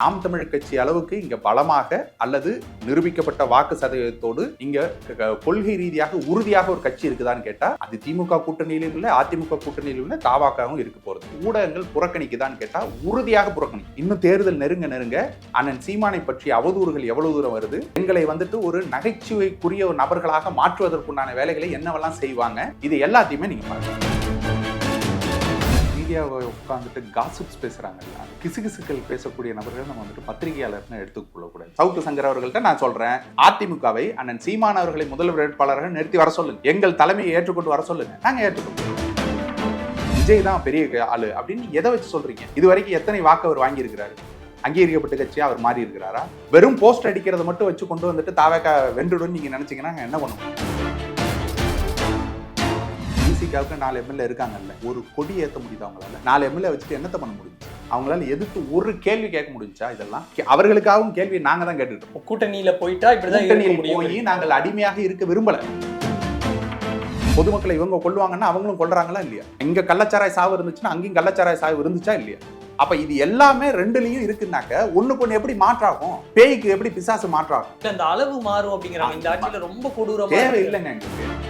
நாம் தமிழ் கட்சி அளவுக்கு இங்க பலமாக அல்லது நிரூபிக்கப்பட்ட வாக்கு சதவீதத்தோடு இங்க க- கொள்கை ரீதியாக உறுதியாக ஒரு கட்சி இருக்குதான்னு கேட்டா அது திமுக கூட்டணியிலும் இல்லை அதிமுக கூட்டணியிலும் இல்லை தாவாக்காவும் இருக்க போறது. ஊடகங்கள் புறக்கணிக்குதான்னு கேட்டா உறுதியாக புறக்கணி இன்னும் தேர்தல் நெருங்க நெருங்க அண்ணன் சீமானை பற்றிய அவதூறுகள் எவ்வளவு தூரம் வருது? எங்களை வந்துட்டு ஒரு நகைச்சுவைக்குரிய ஒரு நபர்களாக மாற்றுவதற்குண்டான வேலைகளை என்னவெல்லாம் செய்வாங்க? இது எல்லாத்தையுமே நீங்க பாருங்க. மீடியாவை உட்காந்துட்டு காசிப்ஸ் பேசுறாங்கல்ல கிசுகிசுக்கள் பேசக்கூடிய நபர்கள் நம்ம வந்துட்டு பத்திரிகையாளர்னு எடுத்துக்கொள்ளக்கூடாது. சவுக்கு சங்கர் அவர்கள்ட்ட நான் சொல்றேன் அதிமுகவை அண்ணன் சீமான் அவர்களை முதல்வர் வேட்பாளராக நிறுத்தி வர சொல்லுங்க. எங்கள் தலைமையை ஏற்றுக்கொண்டு வர சொல்லுங்க. நாங்கள் ஏற்றுக்கொள்வோம். விஜய் தான் பெரிய ஆளு அப்படின்னு எதை வச்சு சொல்றீங்க? இது வரைக்கும் எத்தனை வாக்கு அவர் வாங்கியிருக்கிறாரு? அங்கீகரிக்கப்பட்ட கட்சியா அவர் மாறி இருக்கிறாரா வெறும் போஸ்ட் அடிக்கிறத மட்டும் வச்சு கொண்டு வந்துட்டு தாவேக்கா வென்றுடும் நீங்க நினைச்சீங்கன்னா என்ன பண்ணுவோம்? பிசிகாவுக்கு நாலு எம்எல்ஏ இருக்காங்கல்ல ஒரு கொடி ஏத்த முடியுது அவங்களால? நாலு எம்எல்ஏ வச்சுட்டு என்னத்த பண்ண முடிஞ்சு? அவங்களால எதிர்த்து ஒரு கேள்வி கேட்க முடிஞ்சா இதெல்லாம்? அவர்களுக்காகவும் கேள்வி நாங்க தான் கேட்டுட்டு இருக்கோம். கூட்டணியில போயிட்டா இப்படிதான் முடியும். போய் நாங்கள் அடிமையாக இருக்க விரும்பல. பொதுமக்களை இவங்க கொல்லுவாங்கன்னா அவங்களும் கொல்றாங்களா இல்லையா? இங்க கள்ளச்சாராய சாவு இருந்துச்சுன்னா அங்கேயும் கள்ளச்சாராய சாவு இருந்துச்சா இல்லையா? அப்ப இது எல்லாமே ரெண்டுலயும் இருக்குனாக்க ஒண்ணுக்கு ஒண்ணு எப்படி மாற்றாகும்? பேய்க்கு எப்படி பிசாசு மாற்றாகும்? இல்ல, அந்த அளவு மாறும் அப்படிங்கிறாங்க இந்த ஆட்சியில ரொம்ப கொடூரமா தேவை. இல்லைங்க எங்களுக்கு.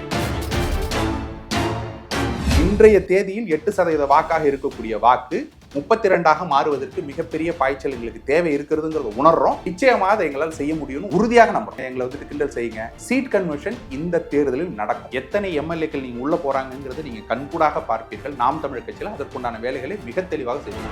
இன்றைய தேதியில் எட்டு சதவீத வாக்காக இருக்கக்கூடிய வாக்கு முப்பத்தி ரெண்டாக மாறுவதற்கு மிகப்பெரிய பாய்ச்சல் எங்களுக்கு தேவை இருக்கிறதுங்கிறத உணர்றோம். நிச்சயமாக அதை எங்களால் செய்ய முடியும்னு உறுதியாக நம்புறோம். எங்களை வந்துட்டு கிண்டல் செய்யுங்க. சீட் கன்வர்ஷன் இந்த தேர்தலில் நடக்கும். எத்தனை எம்எல்ஏக்கள் நீங்க உள்ள போறாங்கிறத நீங்க கண்கூடாக பார்ப்பீர்கள். நாம் தமிழர் கட்சியில் அதற்குண்டான வேலைகளை மிக தெளிவாக செய்வோம்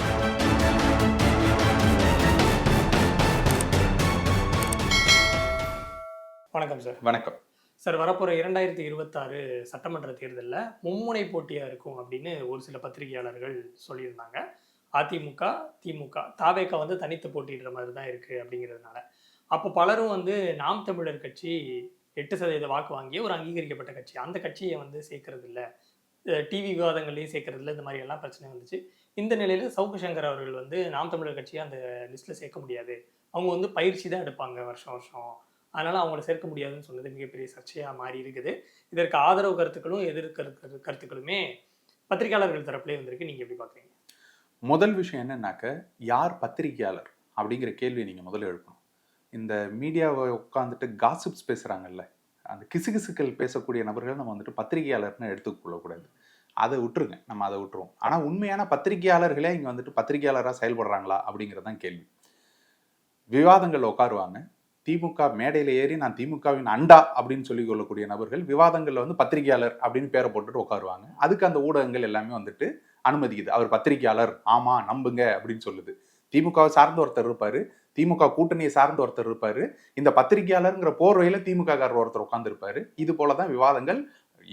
வணக்கம் சார். வணக்கம். சார் வரப்போகிற இரண்டாயிரத்தி இருபத்தாறு சட்டமன்ற தேர்தலில் மும்முனை போட்டியாக இருக்கும் அப்படின்னு ஒரு சில பத்திரிகையாளர்கள் சொல்லியிருந்தாங்க. அதிமுக திமுக தாவேக்கா வந்து தனித்து போட்டிடுற மாதிரி தான் இருக்குது அப்படிங்கிறதுனால. அப்போ பலரும் வந்து நாம் தமிழர் கட்சி எட்டு சதவீத வாக்கு வாங்கிய ஒரு அங்கீகரிக்கப்பட்ட கட்சி. அந்த கட்சியை வந்து சேர்க்கறது இல்லை டிவி விவாதங்கள்லையும் சேர்க்கறது இல்லை இந்த மாதிரி எல்லாம் பிரச்சனை வந்துச்சு. இந்த நிலையில் சவுக்கு சங்கர் அவர்கள் வந்து நாம் தமிழர் கட்சியை அந்த லிஸ்ட்டில் சேர்க்க முடியாது. அவங்க வந்து பயிற்சி தான் எடுப்பாங்க வருஷம் வருஷம். அதனால் அவங்கள சேர்க்க முடியாதுன்னு சொன்னது மிகப்பெரிய சர்ச்சையாக மாறி இருக்குது. இதற்கு ஆதரவு கருத்துக்களும் எதிர்கருத்து கருத்துக்களுமே பத்திரிகையாளர்கள் தரப்புலேயே வந்திருக்கு. நீங்கள் எப்படி பார்க்குறீங்க முதல் விஷயம் என்னன்னாக்க யார் பத்திரிகையாளர் அப்படிங்கிற கேள்வியை நீங்கள் முதல்ல எழுப்பணும். இந்த மீடியாவை உட்காந்துட்டு காசிப்ஸ் பேசுகிறாங்கல்ல அந்த கிசுகிசுக்கள் பேசக்கூடிய நபர்கள் நம்ம வந்துட்டு பத்திரிகையாளர்னு எடுத்துக்கொள்ளக்கூடாது அதை விட்டுருங்க. நம்ம அதை விட்டுருவோம். ஆனால் உண்மையான பத்திரிகையாளர்களே இங்கே வந்துட்டு பத்திரிகையாளராக செயல்படுறாங்களா அப்படிங்கிறது தான் கேள்வி. விவாதங்கள் உட்காருவாங்க. திமுக மேடையில் ஏறி நான் திமுகவின் அண்டா அப்படின்னு சொல்லி கொள்ளக்கூடிய நபர்கள் விவாதங்களில் வந்து பத்திரிகையாளர் அப்படின்னு பேரை போட்டுட்டு உட்காருவாங்க. அதுக்கு அந்த ஊடகங்கள் எல்லாமே வந்துட்டு அனுமதிக்குது. அவர் பத்திரிகையாளர். ஆமா நம்புங்க அப்படின்னு சொல்லுது. திமுகவை சார்ந்த ஒருத்தர் இருப்பார். திமுக கூட்டணியை சார்ந்த ஒருத்தர் இருப்பார். இந்த பத்திரிகையாளருங்கிற போர்வையில் திமுககாரர் ஒருத்தர் உட்கார்ந்திருப்பாரு. இது போல தான் விவாதங்கள்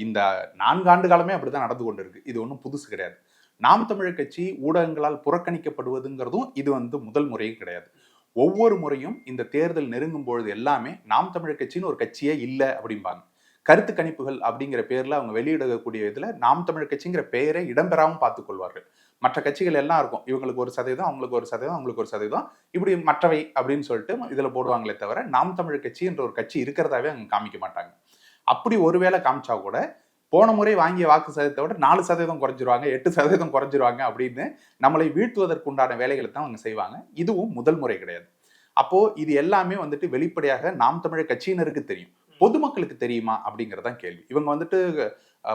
இந்த நான்கு ஆண்டு காலமே அப்படிதான் நடந்து கொண்டு இருக்கு இது ஒன்றும் புதுசு கிடையாது. நாம் தமிழர் கட்சி ஊடகங்களால் புறக்கணிக்கப்படுவதுங்கிறதும் இது வந்து முதல் முறையும் கிடையாது. ஒவ்வொரு முறையும் இந்த தேர்தல் நெருங்கும் பொழுது எல்லாமே நாம் தமிழர் கட்சின்னு ஒரு கட்சியே இல்லை அப்படிம்பாங்க. கருத்து கணிப்புகள் அப்படிங்கிற பேரில் அவங்க வெளியிடக்கூடிய இதில் நாம் தமிழர் கட்சிங்கிற பெயரை இடம்பெறாமல் பார்த்துக்கொள்வார்கள். மற்ற கட்சிகள் எல்லாம் இருக்கும். இவங்களுக்கு ஒரு சதவீதம் அவங்களுக்கு ஒரு சதவீதம் அவங்களுக்கு ஒரு சதவீதம். இப்படி மற்றவை அப்படின்னு சொல்லிட்டு இதில் போடுவாங்களே தவிர நாம் தமிழர் கட்சி என்ற ஒரு கட்சி இருக்கிறதாவே அவங்க காமிக்க மாட்டாங்க. அப்படி ஒருவேளை காமிச்சா கூட போன முறை வாங்கிய வாக்கு சதவீதத்தை விட நாலு சதவீதம் குறைஞ்சிருவாங்க எட்டு சதவீதம் குறைஞ்சிருவாங்க அப்படின்னு நம்மளை வீழ்த்துவதற்குண்டான வேலைகளை தான் அவங்க செய்வாங்க. இதுவும் முதல் முறை கிடையாது. அப்போ இது எல்லாமே வந்துட்டு வெளிப்படையாக நாம் தமிழர் கட்சியினருக்கு தெரியும். பொதுமக்களுக்கு தெரியுமா அப்படிங்கறதான் கேள்வி. இவங்க வந்துட்டு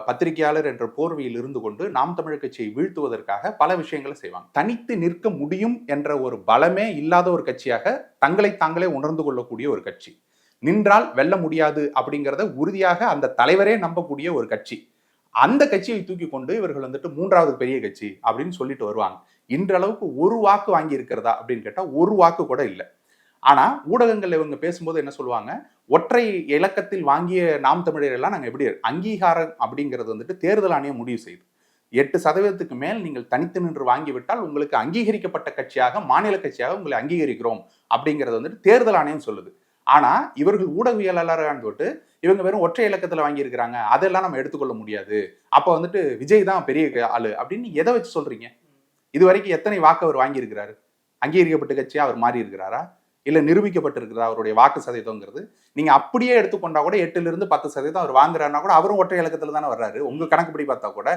பத்திரிகையாளர் என்ற போர்வையில் இருந்து கொண்டு நாம் தமிழர் கட்சியை வீழ்த்துவதற்காக பல விஷயங்களை செய்வாங்க. தனித்து நிற்க முடியும் என்ற ஒரு பலமே இல்லாத ஒரு கட்சியாக தங்களை தாங்களே உணர்ந்து கொள்ளக்கூடிய ஒரு கட்சி. நின்றால் வெல்ல முடியாது அப்படிங்கிறத உறுதியாக அந்த தலைவரே நம்பக்கூடிய ஒரு கட்சி. அந்த கட்சியை தூக்கி கொண்டு இவர்கள் வந்துட்டு மூன்றாவது பெரிய கட்சி அப்படின்னு சொல்லிட்டு வருவாங்க. இன்றளவுக்கு ஒரு வாக்கு வாங்கி இருக்கிறதா அப்படின்னு கேட்டால் ஒரு வாக்கு கூட இல்லை. ஆனால் ஊடகங்கள் இவங்க பேசும்போது என்ன சொல்லுவாங்க? ஒற்றை இலக்கத்தில் வாங்கிய நாம் தமிழர்கள்லாம் நாங்கள் எப்படி அங்கீகாரம் அப்படிங்கிறது வந்துட்டு தேர்தல் ஆணையம் முடிவு செய்யுது எட்டு சதவீதத்துக்கு மேல் நீங்கள் தனித்து நின்று வாங்கிவிட்டால் உங்களுக்கு அங்கீகரிக்கப்பட்ட கட்சியாக மாநில கட்சியாக உங்களை அங்கீகரிக்கிறோம் அப்படிங்கிறது வந்துட்டு தேர்தல் ஆணையம் சொல்லுது. ஆனா இவர்கள் ஊடகவியலாளரான்னு தொட்டு இவங்க வெறும் ஒற்றை இலக்கத்துல வாங்கியிருக்கிறாங்க. அதெல்லாம் நம்ம எடுத்துக்கொள்ள முடியாது. அப்ப வந்துட்டு விஜய் தான் பெரிய ஆளு அப்படின்னு எதை வச்சு சொல்றீங்க? இது வரைக்கும் எத்தனை வாக்கு அவர் வாங்கியிருக்கிறாரு? அங்கீகரிக்கப்பட்ட கட்சியா அவர் மாறி இருக்கிறாரா இல்ல நிரூபிக்கப்பட்டிருக்கிறதா அவருடைய வாக்கு சதவீதங்கிறது நீங்க அப்படியே எடுத்துக்கொண்டா கூட எட்டுல இருந்து பத்து சதவீதம் அவர் வாங்குறாருன்னா கூட அவரும் ஒற்றை இலக்கத்துல தானே வர்றாரு. உங்க கணக்குப்படி பார்த்தா கூட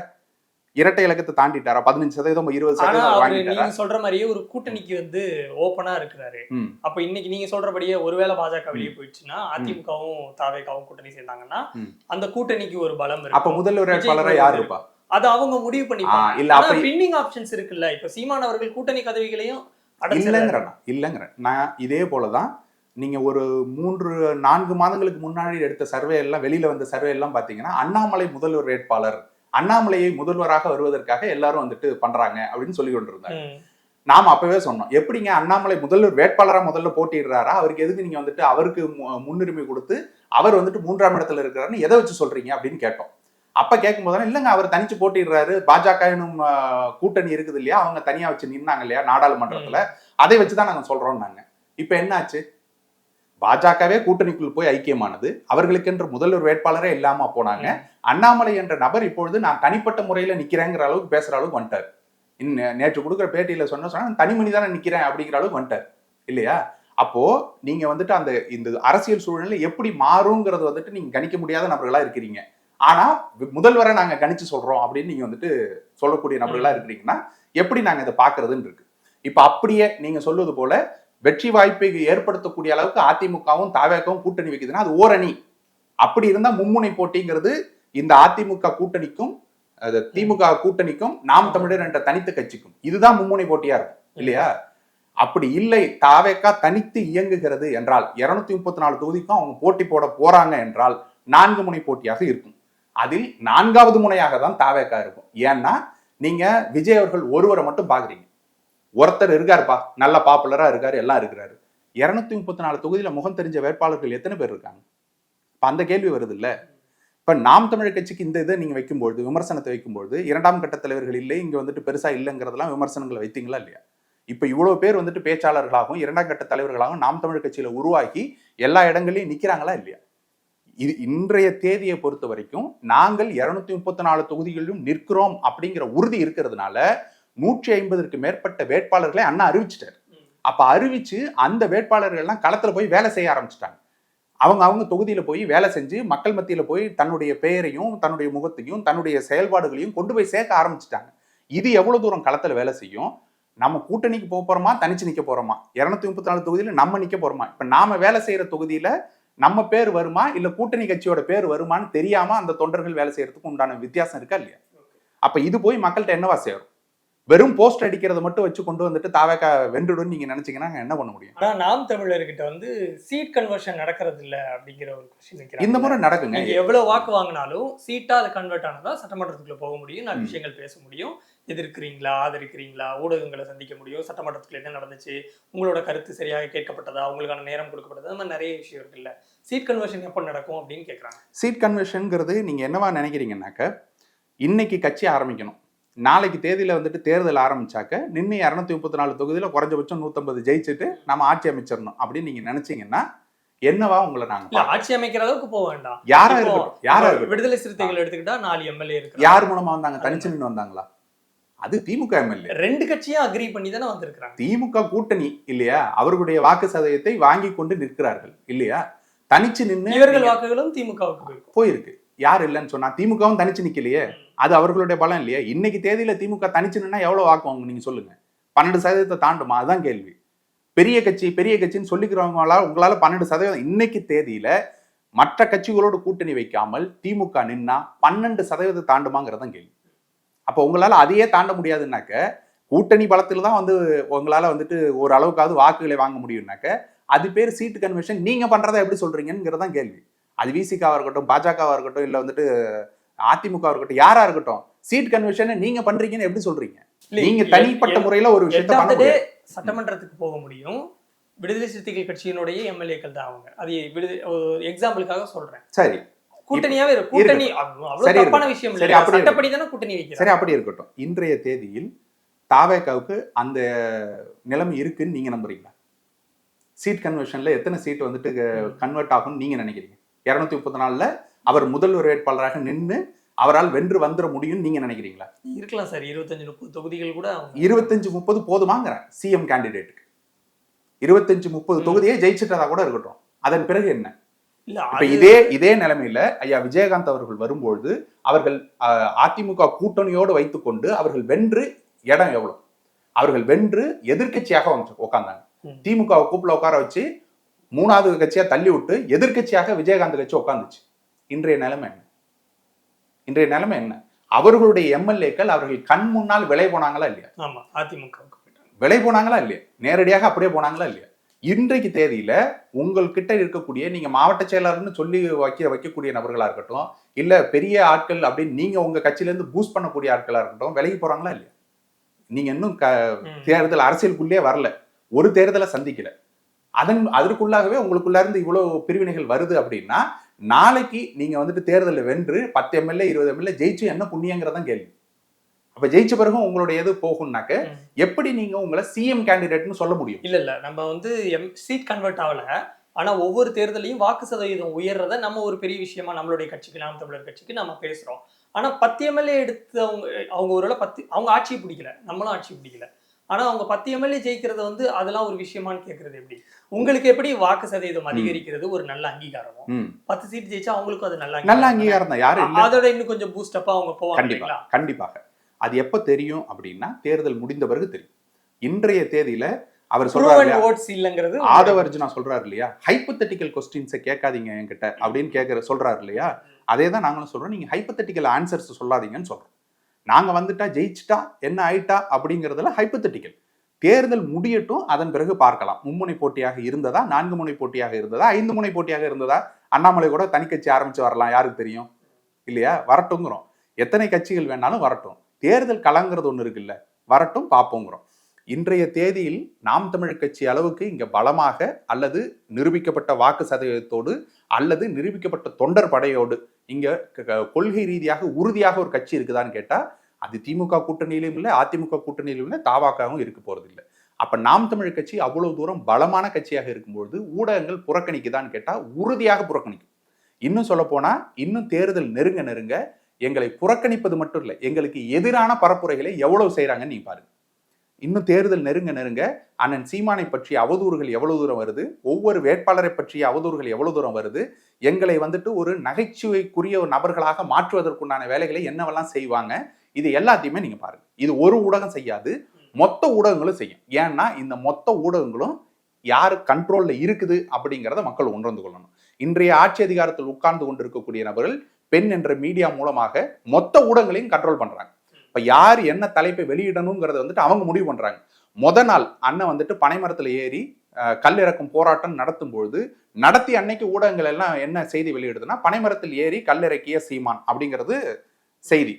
இரட்டை இலக்கத்தை தாண்டிட்டாரா? பதினஞ்சு சதவீதம் இருபது சதவீதம் நீங்க சொல்ற மாதிரியே ஒரு கூட்டணிக்கு வந்து ஓப்பனா இருக்கிறாரு. அப்ப இன்னைக்கு நீங்க சொல்றபடியே ஒருவேளை பாஜக வெளியே போயிடுச்சுன்னா அதிமுகவும் தாவேகாவும் கூட்டணி சேர்ந்தாங்கன்னா. அந்த கூட்டணிக்கு ஒரு பலம் அப்ப இருக்கும். முதல்வர் விஜய் வேட்பாளரா யார் இருப்பா? அது அவங்க முடிவு பண்ணிப்பாங்க. இல்ல, அப்ப- பின்னிங் ஆப்ஷன்ஸ் இருக்குல்ல. இப்ப சீமான் அவர்கள் கூட்டணி கதவிகளையும். இல்லைங்கிறேன் இல்லைங்கிறேன். நான் இதே போலதான் நீங்க ஒரு மூன்று நான்கு மாதங்களுக்கு முன்னாடி எடுத்த சர்வே எல்லாம் வெளியில வந்த சர்வே எல்லாம் பாத்தீங்கன்னா அண்ணாமலை முதல்வர் வேட்பாளர் அண்ணாமலையை முதல்வராக வருவதற்காக எல்லாரும் வந்துட்டு பண்றாங்க அப்படின்னு சொல்லி கொண்டிருந்தாங்க. நாம அப்பவே சொன்னோம் எப்படிங்க அண்ணாமலை முதல்வர் வேட்பாளரா முதல்ல போட்டிடுறாரா? அவருக்கு எதுக்கு நீங்க வந்துட்டு அவருக்கு முன்னுரிமை கொடுத்து அவர் வந்துட்டு மூன்றாம் இடத்துல இருக்கிறாருன்னு எதை வச்சு சொல்றீங்க அப்படின்னு கேட்டோம். அப்ப கேட்கும் போது இல்லைங்க அவர் தனிச்சு போட்டிடுறாரு. பாஜக கூட்டணி இருக்குது இல்லையா? அவங்க தனியா வச்சு நின்னாங்க இல்லையா? நாடாளுமன்றத்துல. அதை வச்சுதான் நாங்க சொல்றோம் நாங்க இப்ப என்னாச்சு? பாஜகவே கூட்டணிக்குள் போய் ஐக்கியமானது. அவர்களுக்கென்று முதல்வர் வேட்பாளரே இல்லாம போனாங்க. அண்ணாமலை என்ற நபர் இப்பொழுது நான் தனிப்பட்ட முறையில நிக்கிறேங்கிற அளவுக்கு பேசுற அளவுக்கு வந்துட்டார். நேற்று கொடுக்குற பேட்டியில சொன்ன சொன்னா நான் தனி மனிதனா நிக்கிறேன் அப்படிங்கிற அளவுக்கு வந்துட்டார். இல்லையா? அப்போ நீங்க வந்துட்டு அந்த இந்த அரசியல் சூழ்நிலை எப்படி மாறுங்கிறது வந்துட்டு நீங்க கணிக்க முடியாத நபர்களா இருக்கிறீங்க. ஆனா முதல்வரை நாங்க கணிச்சு சொல்றோம் அப்படின்னு நீங்க வந்துட்டு சொல்லக்கூடிய நபர்களா இருக்கிறீங்கன்னா எப்படி நாங்க இதை பாக்குறதுன்னு இருக்கு. இப்ப அப்படியே நீங்க சொல்வது போல வெற்றி வாய்ப்பை ஏற்படுத்தக்கூடிய அளவுக்கு அதிமுகவும் தாவேகவும் கூட்டணி வைக்குதுன்னா அது ஓரணி. அப்படி இருந்தால் மும்முனை போட்டிங்கிறது இந்த அதிமுக கூட்டணிக்கும் அது திமுக கூட்டணிக்கும் நாம் தமிழர் என்ற தனித்த கட்சிக்கும். இதுதான் மும்முனை போட்டியா இருக்கும் இல்லையா? அப்படி இல்லை தாவேக்கா தனித்து இயங்குகிறது என்றால் இருநூத்தி முப்பத்தி நாலு தொகுதிக்கும் அவங்க போட்டி போட போறாங்க என்றால் நான்கு முனை போட்டியாக இருக்கும். அதில் நான்காவது முனையாக தான் தாவேக்கா இருக்கும். ஏன்னா நீங்க விஜய் அவர்கள் ஒருவரை மட்டும் பாக்குறீங்க. ஒருத்தர் இருக்காருப்பா நல்ல பாப்புலரா இருக்காரு எல்லாம் இருக்கிறாரு. இருநூத்தி முப்பத்தி நாலு தொகுதியில முகம் தெரிஞ்ச வேட்பாளர்கள் எத்தனை பேர் இருக்காங்க? இப்ப அந்த கேள்வி வருது இல்ல இப்ப நாம் தமிழர் கட்சிக்கு இந்த இதை நீங்க வைக்கும்பொழுது விமர்சனத்தை வைக்கும்பொழுது இரண்டாம் கட்ட தலைவர்கள் இல்லை இங்க வந்துட்டு பெருசா இல்லைங்கிறதெல்லாம் விமர்சனங்களை வைத்தீங்களா இல்லையா? இப்ப இவ்வளவு பேர் வந்துட்டு பேச்சாளர்களாகவும் இரண்டாம் கட்ட தலைவர்களாகவும் நாம் தமிழர் கட்சியில உருவாக்கி எல்லா இடங்களையும் நிக்கிறாங்களா இல்லையா? இது இன்றைய தேதியை பொறுத்த வரைக்கும் நாங்கள் இருநூத்தி முப்பத்தி நாலு தொகுதிகளிலும் நிற்கிறோம் அப்படிங்கிற உறுதி இருக்கிறதுனால நூற்றி ஐம்பதற்கு மேற்பட்ட வேட்பாளர்களை அண்ணா அறிவிச்சிட்டாரு. அப்ப அறிவிச்சு அந்த வேட்பாளர்கள்லாம் களத்தில் களத்துல போய் வேலை செய்ய ஆரம்பிச்சிட்டாங்க. அவங்க அவங்க தொகுதியில போய் வேலை செஞ்சு மக்கள் மத்தியில போய் தன்னுடைய பெயரையும் தன்னுடைய முகத்தையும் தன்னுடைய செயல்பாடுகளையும் கொண்டு போய் சேர்க்க ஆரம்பிச்சிட்டாங்க. இது எவ்வளவு தூரம் களத்துல வேலை செய்யும்? நம்ம கூட்டணிக்கு போக போறோமா? தனிச்சு நிக்க போறோமா? இருநூத்தி முப்பத்தி நாலு தொகுதியில நம்ம நிக்க போறோமா? இப்ப நாம வேலை செய்யற தொகுதியில நம்ம பேர் வருமா? இல்ல கூட்டணி கட்சியோட பேர் வருமான்னு தெரியாம அந்த தொண்டர்கள் வேலை செய்யறதுக்கு உண்டான வித்தியாசம் இருக்கா இல்லையா? அப்ப இது போய் மக்கள்கிட்ட என்னவா சேரும்? வெறும் போஸ்ட் அடிக்கிறத மட்டும் வச்சு கொண்டு வந்துட்டு தாவேக்கா வென்றுடும் நீங்க நினைச்சீங்கன்னா என்ன பண்ண முடியும்? ஆனா நாம் தமிழர்கிட்ட வந்து சீட் கன்வர்ஷன் நடக்கிறது இல்ல அப்படிங்கிற ஒரு கொஸ்டின் இந்த முறை நடக்குங்க. எவ்வளவு வாக்கு வாங்கினாலும் சீட்டா அது கன்வெர்ட் ஆனதா சட்டமன்றத்துக்குள்ள போக முடியும் நான். விஷயங்கள் பேச முடியும். எதிர்க்கிறீங்களா ஆதரிக்கிறீங்களா ஊடகங்களை சந்திக்க முடியும் சட்டமன்றத்துல என்ன நடந்துச்சு உங்களோட கருத்து சரியாக கேட்கப்பட்டதா உங்களுக்கான நேரம் கொடுக்கப்பட்டதா அந்த மாதிரி நிறைய விஷயம் இருக்குல்ல. சீட் கன்வர்ஷன் எப்போ நடக்கும் அப்படின்னு கேக்குறாங்க. சீட் கன்வென்ஷன்ங்கிறது நீங்க என்னவா நினைக்கிறீங்கன்னாக்க இன்னைக்கு கட்சி ஆரம்பிக்கணும். நாளைக்கு தேதியில வந்துட்டு தேர்தல் ஆரம்பிச்சாக்க நின்று இரநூத்தி முப்பத்தி நாலு தொகுதியில குறைஞ்சபட்சம் நூத்தம்பது ஜெயிச்சுட்டு நம்ம ஆட்சி அமைச்சிடணும் அப்படின்னு நீங்க நினைச்சீங்கன்னா என்னவா உங்களை நாங்க. ஆட்சி அமைக்கிற அளவுக்கு போக வேண்டாம். யாரா இருக்கட்டும் யாரா இருக்கட்டும். விடுதலை சிறுத்தைகள் எடுத்துக்கிட்டா நாலு எம்எல்ஏ இருக்கு யார் மூலமா வந்தாங்க? தனிச்சு நின்று வந்தாங்களா? அது திமுக எம்எல்ஏ. ரெண்டு கட்சியும் அக்ரி பண்ணி தானே வந்திருக்காங்க திமுக கூட்டணி இல்லையா? அவர்களுடைய வாக்கு சதவீதத்தை வாங்கி கொண்டு நிற்கிறார்கள் இல்லையா? தனிச்சு நின்று இவர்கள் வாக்குகளும் திமுகவுக்கு போயிருக்கும் போயிருக்கு. யார் இல்லைன்னு சொன்னா திமுகவும் தனிச்சு நிக்கலையே. அது அவர்களுடைய பலம் இல்லையா. இன்னைக்கு தேதியில திமுக தனிச்சு நின்னா எவ்வளவு வாக்கு வாங்க நீங்க சொல்லுங்க. பன்னெண்டு சதவீதத்தை தாண்டுமா? அதுதான் கேள்வி. பெரிய கட்சி பெரிய கட்சின்னு சொல்லிக்கிறவங்களால உங்களால பன்னெண்டு சதவீதம் இன்னைக்கு தேதியில மற்ற கட்சிகளோடு கூட்டணி வைக்காமல் திமுக நின்னா பன்னெண்டு சதவீதத்தை தாண்டுமாங்கிறதான் கேள்வி. அப்போ உங்களால அதையே தாண்ட முடியாதுன்னாக்க கூட்டணி பலத்துல தான் வந்து உங்களால வந்துட்டு ஒரு அளவுக்காவது வாக்குகளை வாங்க முடியும்னாக்க அது பேர் சீட்டு கன்வென்ஷன். நீங்க பண்றதை எப்படி சொல்றீங்கிறதான் கேள்வி. அது விசிகாவா இருக்கட்டும் பாஜகவா இருக்கட்டும் இல்ல வந்துட்டு அதிமுக இருக்கட்டும் யாரா இருக்கட்டும் சீட் கன்வென்ஷன் நீங்க பண்றீங்கன்னு எப்படி சொல்றீங்க? நீங்க தனிப்பட்ட முறையில ஒரு விஷயத்த சட்டமன்றத்துக்கு போக முடியும். விடுதலை சிறுத்தைகள் கட்சியினுடைய எம்எல்ஏக்கள் தான் அவங்க. அது விடுதலை எக்ஸாம்பிளுக்காக சொல்றேன். சரி. கூட்டணியாவே கூட்டணி அவ்வ- அவ்வளவு தப்பான. விஷயம் இல்ல. சட்டப்படி தானே கூட்டணி வைக்கிறாங்க. சரி அப்படி இருக்கட்டும். இன்றைய தேதியில் தாவேக்காவுக்கு அந்த நிலைமை இருக்குன்னு நீங்க நம்புறீங்களா? சீட் கன்வென்ஷன்ல எத்தனை சீட் வந்துட்டு கன்வெர்ட் ஆகும்னு நீங்க நினைக்கிறீங்க? இருநூத்தி முப்பத்தி நாலுல அவர் முதல்வர் வேட்பாளராக நின்று அவரால் வென்று வந்துட முடியும்னு நீங்க நினைக்கிறீங்களா? இருக்கலாம் சார். இருபத்தஞ்சு முப்பது தொகுதிகள் கூட இருபத்தஞ்சு முப்பது போதுமாங்கிறேன் சிஎம் கேண்டிடேட்டுக்கு இருபத்தஞ்சு முப்பது. தொகுதியே ஜெயிச்சிட்டதா கூட இருக்கட்டும். அதன் பிறகு என்ன? இப்ப இதே இதே நிலைமையில ஐயா விஜயகாந்த் அவர்கள் வரும்பொழுது அவர்கள் அதிமுக கூட்டணியோடு வைத்துக்கொண்டு அவர்கள் வென்று இடம் எவ்வளவு? அவர்கள் வென்று உட்கார்ந்தாங்க ம். திமுகவை கூப்பிட உட்கார வச்சு மூணாவது கட்சியா தள்ளி விட்டு எதிர்க்கட்சியாக விஜயகாந்த் கட்சி உட்காந்துச்சு இன்றைய நிலைமை என்ன? இன்றைய நிலைமை என்ன? அவர்களுடைய எம்எல்ஏக்கள் அவர்கள் கண் முன்னால் விலை போனாங்களா இல்லையா? ஆமா போயிட்டாங்க. விலை போனாங்களா இல்லையா? நேரடியாக அப்படியே போனாங்களா இல்லையா? இன்றைக்கு தேதியில உங்கள்கிட்ட இருக்கக்கூடிய நீங்க மாவட்ட செயலாளர்னு சொல்லி வைக்க வைக்கக்கூடிய நபர்களா இருக்கட்டும் இல்ல பெரிய ஆட்கள் அப்படின்னு நீங்க உங்க கட்சியில இருந்து பூஸ்ட் பண்ணக்கூடிய ஆட்களா இருக்கட்டும் விலகி போறாங்களா இல்லையா? நீங்க இன்னும். தேர்தல் அரசியலுக்குள்ளே வரல. ஒரு தேர்தலை சந்திக்கல. அதன் அதற்குள்ளாகவே உங்களுக்குள்ள இருந்து இவ்வளவு பிரிவினைகள் வருது அப்படின்னா நாளைக்கு நீங்க வந்துட்டு தேர்தலில் வென்று பத்து எம்எல்ஏ இருபது எம்எல்ஏ ஜெயிச்சு என்ன புண்ணியங்கிறதான் கேள்வி. அப்ப ஜெயிச்ச பிறகும் உங்களுடைய எது போகும்னாக்க. எப்படி நீங்க உங்களை சிஎம் கேண்டிடேட்னு சொல்ல முடியும்? இல்ல இல்ல. நம்ம வந்து எம் சீட் கன்வெர்ட் ஆகல. ஆனா ஒவ்வொரு தேர்தலையும் வாக்கு சதவீதம் உயர்றத நம்ம ஒரு பெரிய விஷயமா நம்மளுடைய கட்சிக்கு நாம் தமிழர் கட்சிக்கு நம்ம பேசுறோம். ஆனா பத்து எம்எல்ஏ எடுத்து அவங்க அவங்க ஒருவேளை பத்து அவங்க ஆட்சியை பிடிக்கல. நம்மளும் ஆட்சி பிடிக்கல. ஆனா அவங்க பத்து எம்எல்ஏ ஜெயிக்கிறது வந்து அதெல்லாம் ஒரு விஷயமான்னு கேக்குறது எப்படி? உங்களுக்கு எப்படி வாக்கு சதவீதம் அதிகரிக்கிறது ஒரு நல்ல அங்கீகாரமோ. பத்து சீட் ஜெயிச்சா அவங்களுக்கும் அது நல்ல நல்ல? அங்கீகாரம் தான். இல்ல அதோட இன்னும் கொஞ்சம் பூஸ்ட் அப்பா அவங்க போவாங்க கண்டிப்பா? கண்டிப்பாக. அது எப்ப தெரியும் அப்படின்னா தேர்தல் முடிந்த பிறகு தெரியும். இன்றைய தேதியில அவர் சொல்றாரு votes இல்லைங்கிறது ஆதவர்ஜுனா சொல்றாரு இல்லையா? ஹைப்பத்தட்டிக்கல் கொஸ்டின்ஸை கேட்காதீங்க என்கிட்ட அப்படின்னு கேட்கிற சொல்றாரு இல்லையா? அதே தான் நாங்களும் சொல்றோம். நீங்க ஹைப்பத்தட்டிக்கல் ஆன்சர்ஸ் சொல்லாதீங்கன்னு சொல்றோம். நாங்கள் வந்துட்டா ஜெயிச்சிட்டா என்ன ஆயிட்டா அப்படிங்கறதுல ஹைப்பத்தட்டிக்கல் தேர்தல் முடியட்டும் அதன் பிறகு பார்க்கலாம். மும்முனை போட்டியாக இருந்ததா நான்கு முனை போட்டியாக இருந்ததா ஐந்து முனை போட்டியாக இருந்ததா? அண்ணாமலை கூட தனி ஆரம்பிச்சு வரலாம் யாருக்கு தெரியும்? இல்லையா? வரட்டுங்கிறோம் எத்தனை கட்சிகள் வேணாலும் வரட்டும். தேர்தல் களங்கிறது ஒன்று இருக்குல்ல வரட்டும் பார்ப்போங்கிறோம் இன்றைய தேதியில் நாம் தமிழர் கட்சி அளவுக்கு இங்கே பலமாக அல்லது நிரூபிக்கப்பட்ட வாக்கு சதவீதத்தோடு அல்லது நிரூபிக்கப்பட்ட தொண்டர் படையோடு இங்கே க- க- கொள்கை ரீதியாக உறுதியாக ஒரு கட்சி இருக்குதான்னு கேட்டால் அது திமுக கூட்டணியிலும் இல்லை அதிமுக கூட்டணியிலும் இல்லை தாவாக்காவும் இருக்க போறது இல்லை. நாம் தமிழ் கட்சி அவ்வளோ தூரம் பலமான கட்சியாக இருக்கும்பொழுது ஊடகங்கள் புறக்கணிக்குதான்னு கேட்டால் உறுதியாக புறக்கணிக்கும். இன்னும் சொல்லப்போனால் இன்னும் தேர்தல் நெருங்க நெருங்க எங்களை புறக்கணிப்பது மட்டும் இல்லை எங்களுக்கு எதிரான பரப்புரைகளை எவ்வளவு செய்கிறாங்கன்னு நீங்கள் பாருங்கள் இன்னும் தேர்தல் நெருங்க நெருங்க அண்ணன் சீமானை பற்றிய அவதூறுகள் எவ்வளவு தூரம் வருது? ஒவ்வொரு வேட்பாளரை பற்றிய அவதூறுகள் எவ்வளவு தூரம் வருது? எங்களை வந்துட்டு ஒரு நகைச்சுவைக்குரிய ஒரு நபர்களாக மாற்றுவதற்குண்டான வேலைகளை என்னவெல்லாம் செய்வாங்க? இது எல்லாத்தையுமே நீங்க பாருங்க. இது ஒரு ஊடகம் செய்யாது. மொத்த ஊடகங்களும் செய்யும். ஏன்னா இந்த மொத்த ஊடகங்களும் யாரு கண்ட்ரோல்ல இருக்குது அப்படிங்கிறத மக்கள் உணர்ந்து கொள்ளணும். இன்றைய ஆட்சி அதிகாரத்தில் உட்கார்ந்து கொண்டிருக்கக்கூடிய நபர்கள் பெண் என்ற மீடியா மூலமாக மொத்த ஊடகங்களையும் கண்ட்ரோல் பண்றாங்க. இப்போ யார் என்ன தலைப்பை வெளியிடணுங்கிறத வந்துட்டு அவங்க முடிவு பண்ணுறாங்க மொதல் நாள் அண்ணன் வந்துட்டு பனைமரத்தில் ஏறி கல் கல்லிறக்கும் போராட்டம் நடத்தும் பொழுது நடத்தி அன்னைக்கு ஊடகங்கள் எல்லாம் என்ன செய்தி வெளியிடுதுன்னா பனைமரத்தில் ஏறி கல்லிறக்கிய சீமான் அப்படிங்கிறது செய்தி.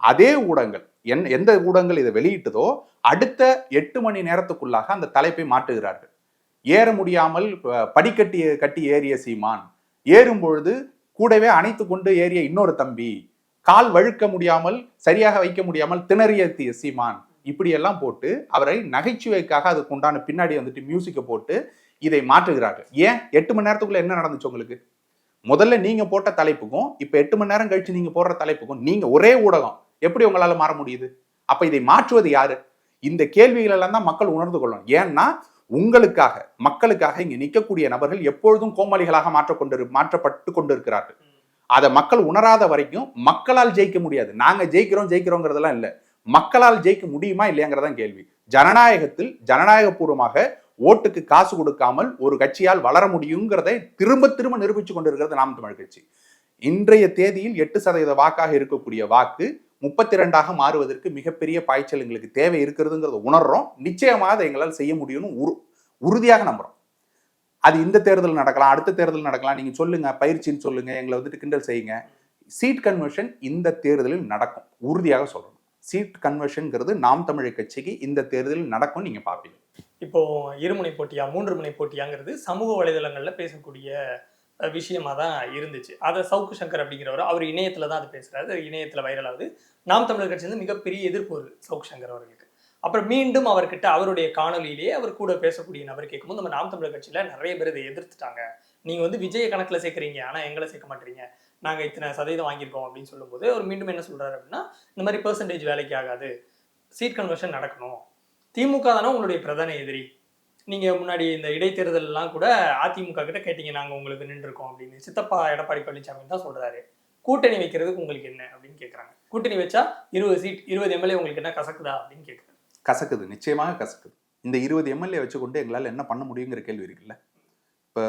அதே ஊடகங்கள் என் எந்த ஊடகங்கள் இதை வெளியிட்டதோ அடுத்த எட்டு மணி நேரத்துக்குள்ளாக அந்த தலைப்பை மாற்றுகிறார்கள். ஏற முடியாமல் படிக்கட்டி கட்டி ஏறிய சீமான் ஏறும் பொழுது கூடவே அணைத்து கொண்டு ஏறிய இன்னொரு தம்பி கால் வழுக்க முடியாமல் சரியாக வைக்க முடியாமல் திணறிய சீமான். இப்படியெல்லாம் போட்டு அவரை நகைச்சுவைக்காக அதுக்கு உண்டான பின்னாடி வந்துட்டு மியூசிக்கை போட்டு இதை மாற்றுகிறார்கள். ஏன்? எட்டு மணி நேரத்துக்குள்ள என்ன நடந்துச்சு உங்களுக்கு? முதல்ல நீங்க போட்ட தலைப்புக்கும் இப்ப எட்டு மணி நேரம் கழிச்சு நீங்க போடுற தலைப்புக்கும் நீங்க ஒரே ஊடகம். எப்படி உங்களால மாற முடியுது? அப்ப இதை மாற்றுவது யாரு? இந்த கேள்விகள் எல்லாம் தான் மக்கள் உணர்ந்து கொள்ளணும். ஏன்னா உங்களுக்காக மக்களுக்காக இங்க நிற்கக்கூடிய நபர்கள் எப்பொழுதும் கோமாளிகளாக மாற்றக்கொண்டு மாற்றப்பட்டு கொண்டிருக்கிறார்கள். அதை மக்கள் உணராத வரைக்கும் மக்களால் ஜெயிக்க முடியாது. நாங்க ஜெயிக்கிறோம் ஜெயிக்கிறோங்கிறதெல்லாம் இல்லை. மக்களால் ஜெயிக்க முடியுமா இல்லையாங்கிறதான் கேள்வி. ஜனநாயகத்தில் ஜனநாயகபூர்வமாக ஓட்டுக்கு காசு கொடுக்காமல் ஒரு கட்சியால் வளர முடியுங்கிறதை திரும்ப திரும்ப நிரூபித்து கொண்டிருக்கிறது நாம் தமிழ் கட்சி. இன்றைய தேதியில் எட்டு சதவீத வாக்காக இருக்கக்கூடிய வாக்கு முப்பத்தி ரெண்டாக மாறுவதற்கு மிகப்பெரிய பாய்ச்சல் எங்களுக்கு தேவை இருக்கிறதுங்கிறத உணர்றோம். நிச்சயமாக அதை எங்களால் செய்ய முடியும்னு உறு உறுதியாக நம்புறோம். அது இந்த தேர்தல் நடக்கலாம் அடுத்த தேர்தல் நடக்கலாம். நீங்க சொல்லுங்க பயிற்சின்னு சொல்லுங்க எங்களை வந்துட்டு கிண்டல் செய்யுங்க. சீட் கன்வர்ஷன் இந்த தேர்தலில் நடக்கும். உறுதியாக சொல்லணும். சீட் கன்வர்ஷன்ங்கிறது நாம் தமிழர் கட்சிக்கு இந்த தேர்தலில் நடக்கும் நீங்க பாப்பீங்க இப்போ இருமுனை போட்டியா மூன்று முனை போட்டியாங்கிறது சமூக வலைதளங்களில் பேசக்கூடிய விஷயமா தான் இருந்துச்சு. அதை சவுக்கு சங்கர் அப்படிங்கிறவர் அவர் இணையத்தில் தான் அது பேசுறாரு. இணையத்தில் இணையத்துல வைரல் ஆகுது. நாம் தமிழர் கட்சியிலிருந்து மிகப்பெரிய எதிர்ப்பு வருது சவுக்கு சங்கர் அவர்களுக்கு. அப்புறம் மீண்டும் அவர்கிட்ட அவருடைய காணொலியிலேயே அவர் கூட பேசக்கூடிய நபர் கேட்கும்போது நம்ம நாம் தமிழர் கட்சியில் நிறைய பேர் இதை எதிர்த்துட்டாங்க. நீங்கள் வந்து விஜய கணக்கில் சேர்க்குறீங்க ஆனால் எங்களை சேர்க்க மாட்டீங்க நாங்கள் இத்தனை சதவீதம் வாங்கியிருக்கோம் அப்படின்னு சொல்லும்போது அவர் மீண்டும் என்ன சொல்கிறாரு அப்படின்னா இந்த மாதிரி பெர்சன்டேஜ் வேலைக்கு ஆகாது. சீட் கன்வர்ஷன் நடக்கணும். திமுக தானே உங்களுடைய பிரதான எதிரி. நீங்கள் முன்னாடி இந்த இடைத்தேர்தலெல்லாம் கூட அதிமுக கிட்ட கேட்டீங்க நாங்கள் உங்களுக்கு நின்றுருக்கோம் அப்படின்னு. சித்தப்பா எடப்பாடி பழனிசாமி தான் சொல்கிறாரு கூட்டணி வைக்கிறதுக்கு உங்களுக்கு என்ன அப்படின்னு கேட்குறாங்க கூட்டணி வச்சா இருபது சீட் இருபது எம்எல்ஏ உங்களுக்கு என்ன கசக்குதா அப்படின்னு கேட்குறாங்க கசக்குது நிச்சயமாக கசக்குது. இந்த இருபது எம்எல்ஏ வச்சுக்கொண்டு எங்களால் என்ன பண்ண முடியுங்கிற கேள்வி இருக்குல்ல? இப்போ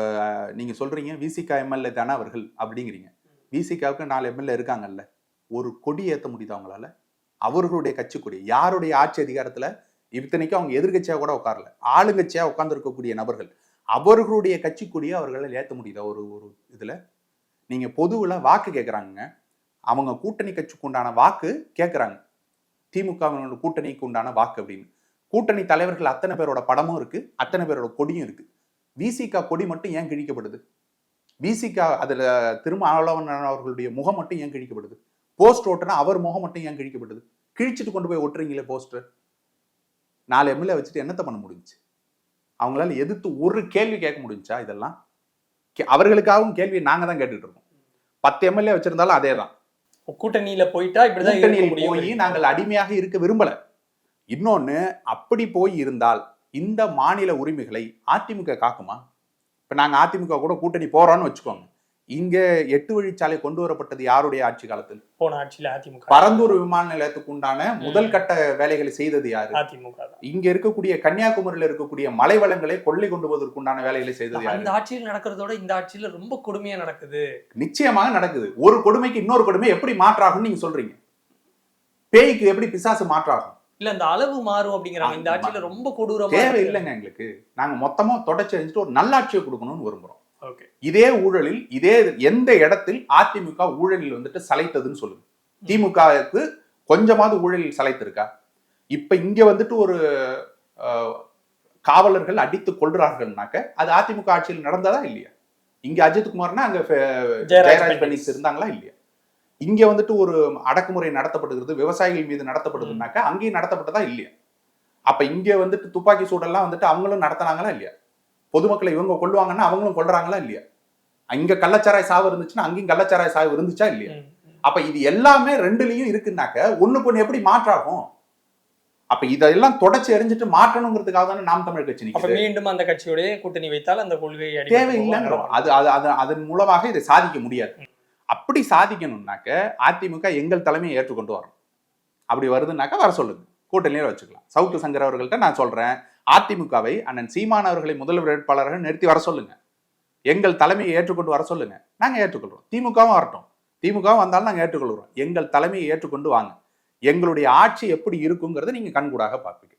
நீங்கள் சொல்கிறீங்க விசிகா எம்எல்ஏ தானே அவர்கள் அப்படிங்கிறீங்க. விசிகாவுக்கு நாலு எம்எல்ஏ இருக்காங்கல்ல. ஒரு கொடி ஏற்ற முடியுது அவங்களால அவர்களுடைய கட்சி கொடி யாருடைய ஆட்சி அதிகாரத்தில்? இத்தனைக்கும் அவங்க எதிர்கட்சியாக கூட உட்காரல. ஆளுங்கட்சியாக உட்கார்ந்திருக்கக்கூடிய நபர்கள். அவர்களுடைய கட்சி கொடியை அவர்களால் ஏற்ற முடியுதா? ஒரு ஒரு இதில்? நீங்கள் பொதுவில் வாக்கு கேட்குறாங்க அவங்க கூட்டணி கட்சிக்கு உண்டான வாக்கு கேட்குறாங்க திமுகவினோட கூட்டணிக்கு உண்டான வாக்கு அப்படின்னு. கூட்டணி தலைவர்கள் அத்தனை பேரோட படமும் இருக்கு அத்தனை பேரோட கொடியும் இருக்கு. விசிகா கொடி மட்டும் ஏன் கிழிக்கப்படுது? விசிகா அதில் திரும்ப ஆளவன் அவர்களுடைய முகம் மட்டும் ஏன் கிழிக்கப்படுது? போஸ்ட் ஓட்டுனா அவர் முகம் மட்டும் ஏன் கிழிக்கப்படுது? கிழிச்சிட்டு கொண்டு போய் ஒட்டுறீங்களே போஸ்டர் நாலு எம்எல்ஏ வச்சுட்டு என்னத்த பண்ண முடிஞ்சுச்சு? அவங்களால எதிர்த்து ஒரு கேள்வி கேட்க முடிஞ்சா இதெல்லாம்? கே- அவர்களுக்காகவும் கேள்வி நாங்கள் தான் கேட்டுட்டு இருக்கோம். பத்து எம்எல்ஏ வச்சிருந்தாலும் அதே தான் கூட்டணியில போயிட்டா இப்படிதான் கூட்டணியில் போய் நாங்கள் அடிமையாக இருக்க விரும்பல. இன்னொன்னு அப்படி போய் இருந்தால் இந்த மாநில உரிமைகளை அதிமுக காக்குமா? இப்ப நாங்க அதிமுக கூட கூட்டணி போறோம்னு வச்சுக்கோங்க. இங்க எட்டு வழிச்சாலை கொண்டு வரப்பட்டது யாருடைய ஆட்சி காலத்தில்? போன ஆட்சியில அதிமுக. பரந்தூர் விமான நிலையத்துக்கு உண்டான முதல் கட்ட வேலைகளை செய்தது யாரு? அதிமுக தான். இங்க இருக்கக்கூடிய கன்னியாகுமரியில இருக்கக்கூடிய மலை வளங்களை கொள்ளை கொண்டு போவதற்குண்டான வேலைகளை செய்தது யாரு? அந்த ஆட்சியில் நடக்கிறதோட இந்த ஆட்சியில ரொம்ப கொடுமையா நடக்குது. நிச்சயமாக நடக்குது. ஒரு கொடுமைக்கு இன்னொரு கொடுமை எப்படி மாற்றாகும்னு நீங்க சொல்றீங்க? பேய்க்கு எப்படி பிசாசு மாற்றாகும்? இல்ல அந்த அளவு மாறும் அப்படிங்கிறாங்க. இந்த ஆட்சியில ரொம்ப கொடூரமா தேவை. இல்லைங்க எங்களுக்கு. நாங்க மொத்தமா தொடச்சி ஒரு நல்லாட்சியை கொடுக்கணும்னு விரும்புறோம். இதே ஊழலில் இதே எந்த இடத்தில் அதிமுக ஊழலில் வந்துட்டு சளைத்ததுன்னு சொல்லுங்க. திமுகவுக்கு கொஞ்சமாவது ஊழலில் சளைத்திருக்கா? இப்ப இங்க வந்துட்டு ஒரு காவலர்கள் அடித்து கொள்றார்கள்னாக்க அது அதிமுக ஆட்சியில் நடந்ததா இல்லையா? இங்க அஜித் குமார்னா அங்க ஜெயராஜ். பெனிஸ் இருந்தாங்களா இல்லையா? இங்க வந்துட்டு ஒரு அடக்குமுறை நடத்தப்படுகிறது விவசாயிகள் மீது நடத்தப்படுதுன்னாக்க அங்கேயும் நடத்தப்பட்டதா இல்லையா? அப்ப இங்க வந்துட்டு துப்பாக்கி சூடெல்லாம் வந்துட்டு அவங்களும் நடத்தினாங்களா இல்லையா? பொதுமக்களை இவங்க கொள்ளுவாங்கன்னா அவங்களும் கொல்றாங்களா இல்லையா? இங்க கள்ளச்சாராய சாவு இருந்துச்சுன்னா அங்கேயும் கள்ளச்சாராய சாவு இருந்துச்சா இல்லையா. அப்ப இது எல்லாமே ரெண்டுலயும் இருக்குன்னாக்க ஒண்ணுக்கு ஒண்ணு எப்படி மாற்றாகும்? அப்ப இதெல்லாம் தொடச்சி எரிஞ்சிட்டு மாற்றணுங்கிறதுக்காக தானே நாம் தமிழ் கட்சி நிக்குது. மீண்டும் அந்த கட்சியோடய கூட்டணி வைத்தால் அந்த கொள்கை தேவையில்லைங்கிறோம் அது அது அது அதன் மூலமாக இதை சாதிக்க முடியாது. அப்படி சாதிக்கணும்னாக்க அதிமுக எங்கள் தலைமையை ஏற்றுக்கொண்டு வரும் அப்படி வருதுன்னாக்கா வர சொல்லுங்க. கூட்டணியில வச்சுக்கலாம். சவுக்கு சங்கர் அவர்கள்ட்ட நான் சொல்றேன். அதிமுகவை அண்ணன் சீமான் அவர்களை முதல்வர் வேட்பாளராக நிறுத்தி வர சொல்லுங்க. எங்கள் தலைமையை ஏற்றுக்கொண்டு வர சொல்லுங்க. நாங்க ஏற்றுக்கொள்றோம். திமுகவும் வரட்டும். திமுகவும் வந்தாலும் நாங்க ஏற்றுக்கொள்கிறோம். எங்கள் தலைமையை ஏற்றுக்கொண்டு வாங்க. எங்களுடைய ஆட்சி எப்படி இருக்குங்கிறத நீங்க கண்கூடாக பார்ப்பீங்க.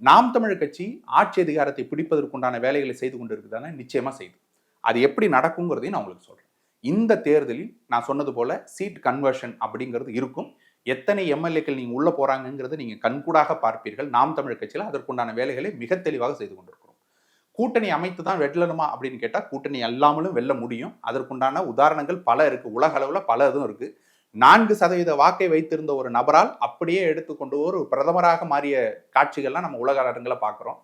நாம் தமிழ் கட்சி ஆட்சி அதிகாரத்தை பிடிப்பதற்குண்டான வேலைகளை செய்து கொண்டு இருக்குதானே நிச்சயமா செய்யுது அது எப்படி நடக்குங்கிறதையும் நான் உங்களுக்கு சொல்றேன். இந்த தேர்தலில் நான் சொன்னது போல சீட் கன்வர்ஷன் அப்படிங்கிறது இருக்கும். எத்தனை எம்எல்ஏக்கள் நீங்கள் உள்ளே போறாங்கங்கிறத நீங்கள் கண்கூடாக பார்ப்பீர்கள். நாம் தமிழ் கட்சியில் அதற்குண்டான வேலைகளை மிக தெளிவாக செய்து கொண்டிருக்கிறோம். கூட்டணி அமைத்து தான் வெல்லணுமா அப்படின்னு கேட்டால் கூட்டணி அல்லாமலும் வெல்ல முடியும். அதற்குண்டான உதாரணங்கள் பல இருக்குது உலக அளவில் பல இதுவும் இருக்குது நான்கு சதவீத வாக்கை வைத்திருந்த ஒரு நபரால் அப்படியே எடுத்துக்கொண்டு ஒரு பிரதமராக மாறிய காட்சிகள்லாம் நம்ம உலக அரங்களை பார்க்குறோம்.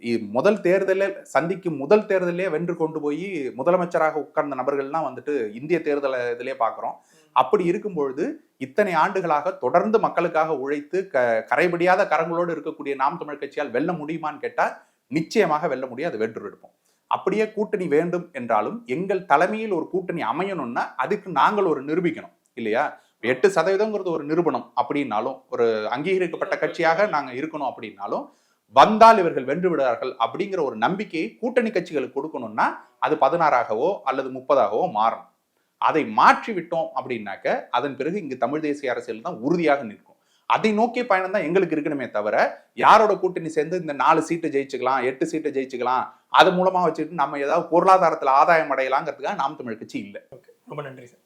இ- முதல் தேர்தலில் சந்திக்கும் முதல் தேர்தலே வென்று கொண்டு போய் முதலமைச்சராக உட்கார்ந்த நபர்கள்லாம் வந்துட்டு இந்திய தேர்தல் இதிலே பார்க்குறோம். அப்படி இருக்கும்பொழுது இத்தனை ஆண்டுகளாக தொடர்ந்து மக்களுக்காக உழைத்து க கரைபடியாத கரங்களோடு இருக்கக்கூடிய நாம் தமிழ் கட்சியால் வெல்ல முடியுமான்னு கேட்டால் நிச்சயமாக வெல்ல முடியாது வென்று எடுப்போம். அப்படியே கூட்டணி வேண்டும் என்றாலும் எங்கள் தலைமையில் ஒரு கூட்டணி அமையணும்னா அதுக்கு நாங்கள் ஒரு நிரூபிக்கணும் இல்லையா? எட்டு சதவீதங்கிறது ஒரு நிரூபணம் அப்படின்னாலும் ஒரு அங்கீகரிக்கப்பட்ட கட்சியாக நாங்கள் இருக்கணும் அப்படின்னாலும் வந்தால் இவர்கள் வென்று விடுவார்கள் அப்படிங்கிற ஒரு நம்பிக்கையை கூட்டணி கட்சிகளுக்கு கொடுக்கணும்னா அது பதினாறாகவோ அல்லது முப்பதாகவோ மாறும் அதை மாற்றி விட்டோம் அப்படின்னாக்க அதன் பிறகு இங்கு தமிழ் தேசிய அரசியல் தான் உறுதியாக நிற்கும். அதை நோக்கிய பயணம் தான் எங்களுக்கு இருக்கணுமே தவிர யாரோட கூட்டணி சேர்ந்து இந்த நாலு சீட்டு ஜெயிச்சுக்கலாம் எட்டு சீட்டு ஜெயிச்சுக்கலாம் அது மூலமா வச்சுட்டு நம்ம ஏதாவது பொருளாதாரத்தில் ஆதாயம் அடையலாங்கிறதுக்காக நாம் தமிழ் கட்சி இல்லை. ரொம்ப நன்றி சார்.